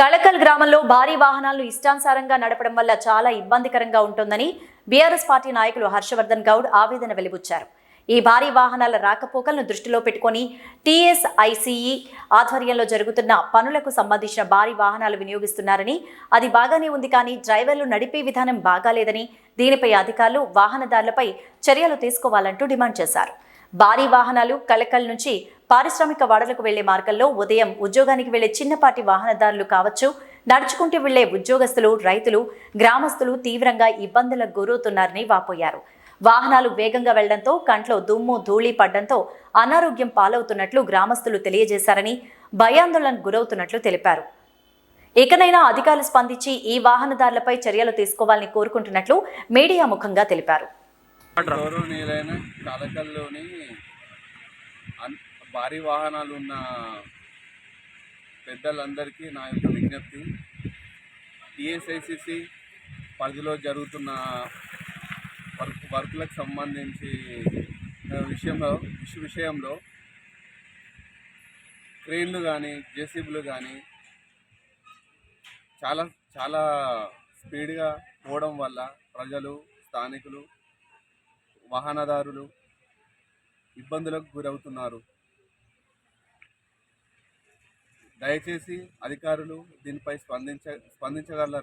కళకల్ గ్రామంలో భారీ వాహనాలను ఇష్టానుసారంగా నడపడం వల్ల చాలా ఇబ్బందికరంగా ఉంటుందని బీఆర్ఎస్ పార్టీ నాయకులు హర్షవర్ధన్ గౌడ్ ఆవేదన వెలిబుచ్చారు. ఈ భారీ వాహనాల రాకపోకలను దృష్టిలో పెట్టుకొని టీఎస్ఐసిఈ ఆధ్వర్యంలో జరుగుతున్న పనులకు సంబంధించిన భారీ వాహనాలు వినియోగిస్తున్నారని అది బాగానే ఉంది కానీ డ్రైవర్లు నడిపే విధానం బాగాలేదని దీనిపై అధికారులు వాహనదారులపై చర్యలు తీసుకోవాలంటూ డిమాండ్ చేశారు. భారీ వాహనాలు కలకల్ నుంచి పారిశ్రామిక వాడలకు వెళ్ళే మార్గంలో ఉదయం ఉద్యోగానికి వెళ్ళే చిన్నపాటి వాహనదారులు కావచ్చు నడుచుకుంటూ వెళ్ళే ఉద్యోగస్తులు రైతులు గ్రామస్తులు తీవ్రంగా ఇబ్బందులకు గురవుతున్నారని వాపోయారు. వాహనాలు వేగంగా వెళ్ళడంతో కంట్లో దుమ్ము ధూళి పడ్డంతో అనారోగ్యం పాలవుతున్నట్లు గ్రామస్తులు తెలియజేశారని భయాందోళనకు గురవుతున్నట్లు తెలిపారు. ఇకనైనా అధికారులు స్పందించి ఈ వాహనదారులపై చర్యలు తీసుకోవాలని కోరుకుంటున్నట్లు మీడియా ముఖంగా తెలిపారు. భారీ వాహనాలు ఉన్న పెద్దలందరికీ నా యొక్క విజ్ఞప్తి. టిఎస్ఐసిసి పరిధిలో జరుగుతున్న వర్క్ వర్క్లకు సంబంధించి విషయంలో విష- విషయంలో క్రెయిన్లు కానీ జేసీబీలు కానీ చాలా చాలా స్పీడ్గా పోవడం వల్ల ప్రజలు స్థానికులు వాహనదారులు ఇబ్బందులకు గురవుతున్నారు. దయచేసి అధికారులు దీనిపై స్పందించ స్పందించగలరు?